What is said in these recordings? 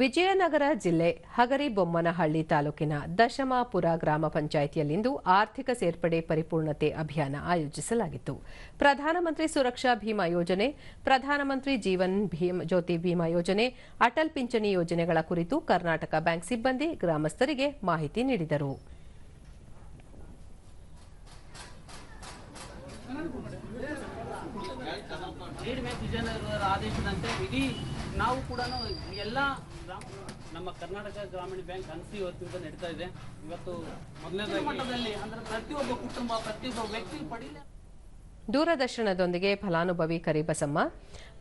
ವಿಜಯನಗರ ಜಿಲ್ಲೆ ಹಗರಿಬೊಮ್ಮನಹಳ್ಳಿ ತಾಲೂಕಿನ ದಶಮಾಪುರ ಗ್ರಾಮ ಪಂಚಾಯಿತಿಯಲ್ಲಿಂದು ಆರ್ಥಿಕ ಸೇರ್ಪಡೆ ಪರಿಪೂರ್ಣತೆ ಅಭಿಯಾನ ಆಯೋಜಿಸಲಾಗಿತ್ತು. ಪ್ರಧಾನಮಂತ್ರಿ ಸುರಕ್ಷಾ ಭೀಮಾ ಯೋಜನೆ, ಪ್ರಧಾನಮಂತ್ರಿ ಜೀವನ್ ಜ್ಯೋತಿ ಭೀಮಾ ಯೋಜನೆ, ಅಟಲ್ ಪಿಂಚಣಿ ಯೋಜನೆಗಳ ಕುರಿತು ಕರ್ನಾಟಕ ಬ್ಯಾಂಕ್ ಸಿಬ್ಬಂದಿ ಗ್ರಾಮಸ್ಥರಿಗೆ ಮಾಹಿತಿ ನೀಡಿದರು. ಆದೇಶದಂತೆ ನಾವು ಕೂಡ ಎಲ್ಲ ನಮ್ಮ ಕರ್ನಾಟಕ ಗ್ರಾಮೀಣ ಬ್ಯಾಂಕ್ ಅನ್ಸಿ ಇವತ್ತಿಂದ ನಡೀತಾ ಇದೆ. ಇವತ್ತು ಮೊದಲನೇ ಮಟ್ಟದಲ್ಲಿ ಅಂದ್ರೆ ಪ್ರತಿಯೊಬ್ಬ ಕುಟುಂಬ ಪ್ರತಿಯೊಬ್ಬ ವ್ಯಕ್ತಿ ಪಡೀಲಿ ದೂರದರ್ಶನದೊಂದಿಗೆ ಫಲಾನುಭವಿ ಕರಿಬಸಮ್ಮ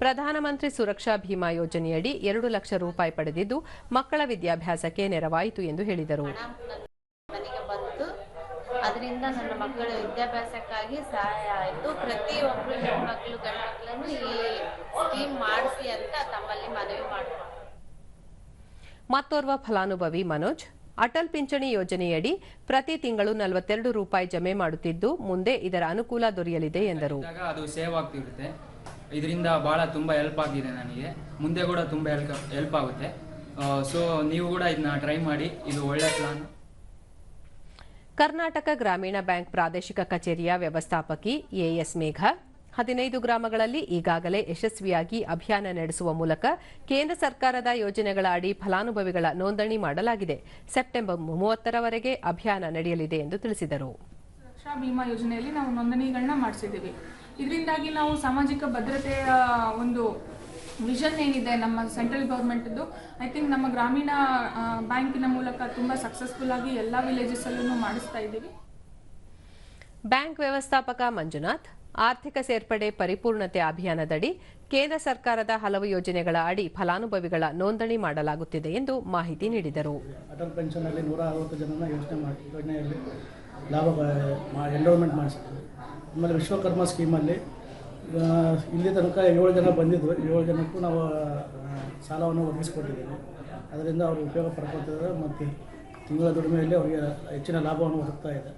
ಪ್ರಧಾನಮಂತ್ರಿ ಸುರಕ್ಷಾ ಭೀಮಾ ಯೋಜನೆಯಡಿ ಎರಡು ಲಕ್ಷ ರೂಪಾಯಿ ಪಡೆದಿದ್ದು ಮಕ್ಕಳ ವಿದ್ಯಾಭ್ಯಾಸಕ್ಕೆ ನೆರವಾಯಿತು ಎಂದು ಹೇಳಿದರು. ನನಗೆ ಬಂತು. ಅದರಿಂದ ನನ್ನ ಮಕ್ಕಳ ವಿದ್ಯಾಭ್ಯಾಸಕ್ಕಾಗಿ ಸಹಾಯ ಆಯಿತು. ಪ್ರತಿಯೊಬ್ಬರು ಮತ್ತೋರ್ವ ಫಲಾನುಭವಿ ಮನೋಜ್ ಅಟಲ್ ಪಿಂಚಣಿ ಯೋಜನೆಯಡಿ ಪ್ರತಿ ತಿಂಗಳು ನಲವತ್ತೆರಡು ರೂಪಾಯಿ ಜಮೆ ಮಾಡುತ್ತಿದ್ದು ಮುಂದೆ ಇದರ ಅನುಕೂಲ ದೊರೆಯಲಿದೆ ಎಂದರು. ಅದು ಸೇವ್ ಆಗ್ತಿರುತ್ತೆ. ಇದರಿಂದ ಬಹಳ ತುಂಬ ಹೆಲ್ಪ್ ಆಗಿದೆ ನನಗೆ. ಮುಂದೆ ಕೂಡ ತುಂಬ ಹೆಲ್ಪ್ ಹೆಲ್ಪ್ ಆಗುತ್ತೆ. ಸೊ ನೀವು ಕೂಡ ಇದನ್ನ ಟ್ರೈ ಮಾಡಿ ಇದು ಒಳ್ಳೆ ಪ್ಲಾನ್ ಕರ್ನಾಟಕ ಗ್ರಾಮೀಣ ಬ್ಯಾಂಕ್ ಪ್ರಾದೇಶಿಕ ಕಚೇರಿಯ ವ್ಯವಸ್ಥಾಪಕಿ ಎಎಸ್ ಮೇಘ ಹದಿನೈದು ಗ್ರಾಮಗಳಲ್ಲಿ ಈಗಾಗಲೇ ಯಶಸ್ವಿಯಾಗಿ ಅಭಿಯಾನ ನಡೆಸುವ ಮೂಲಕ ಕೇಂದ್ರ ಸರ್ಕಾರದ ಯೋಜನೆಗಳ ಅಡಿ ಫಲಾನುಭವಿಗಳ ನೋಂದಣಿ ಮಾಡಲಾಗಿದೆ. ಸೆಪ್ಟೆಂಬರ್ ಮೂವತ್ತರವರೆಗೆ ಅಭಿಯಾನ ನಡೆಯಲಿದೆ ಎಂದು ತಿಳಿಸಿದರು. ಸುರಕ್ಷಾ ಭೀಮಾ ಯೋಜನೆಯಲ್ಲಿ ನಾವು ನೋಂದಣಿಗಳನ್ನ ಮಾಡಿಸಿದ್ದೀವಿ. ಇದರಿಂದಾಗಿ ನಾವು ಸಾಮಾಜಿಕ ಭದ್ರತೆಯ ಒಂದು ವಿಷನ್ ಏನಿದೆ ನಮ್ಮ ಸೆಂಟ್ರಲ್ ಗೌರ್ಮೆಂಟ್ದು ಐ ಥಿಂಕ್ ನಮ್ಮ ಗ್ರಾಮೀಣ ಬ್ಯಾಂಕಿನ ಮೂಲಕ ತುಂಬ ಸಕ್ಸಸ್ಫುಲ್ ಆಗಿ ಎಲ್ಲ ವಿಲೇಜಸಲ್ಲೂ ಮಾಡಿಸ್ತಾ ಇದ್ದೀವಿ. ಬ್ಯಾಂಕ್ ವ್ಯವಸ್ಥಾಪಕ ಮಂಜುನಾಥ್ ಆರ್ಥಿಕ ಸೇರ್ಪಡೆ ಪರಿಪೂರ್ಣತೆ ಅಭಿಯಾನದಡಿ ಕೇಂದ್ರ ಸರ್ಕಾರದ ಹಲವು ಯೋಜನೆಗಳ ಅಡಿ ಫಲಾನುಭವಿಗಳ ನೋಂದಣಿ ಮಾಡಲಾಗುತ್ತಿದೆ ಎಂದು ಮಾಹಿತಿ ನೀಡಿದರು. ಅಟಲ್ ಪೆನ್ಷನಲ್ಲಿ ನೂರ ಅರವತ್ತು ಜನ ಯೋಜನೆ ಯೋಜನೆಯಲ್ಲಿ ಲಾಭ ಎನ್ರೋಲ್ಮೆಂಟ್ ಮಾಡಿಸಿದ್ರು ಆಮೇಲೆ ವಿಶ್ವಕರ್ಮ ಸ್ಕೀಮಲ್ಲಿ ಇಲ್ಲಿ ತನಕ ಏಳು ಜನ ಬಂದಿದ್ದರು ಏಳು ಜನಕ್ಕೂ ನಾವು ಸಾಲವನ್ನು ಒದಗಿಸಿಕೊಟ್ಟಿದ್ದೇವೆ. ಅದರಿಂದ ಅವರು ಉಪಯೋಗ ಪಡ್ಕೊತಿದ್ದಾರೆ. ಮತ್ತು ತಿಂಗಳ ದುಡಿಮೆಯಲ್ಲಿ ಅವರಿಗೆ ಹೆಚ್ಚಿನ ಲಾಭವನ್ನು ಹುಡುಕ್ತಾ ಇದೆ.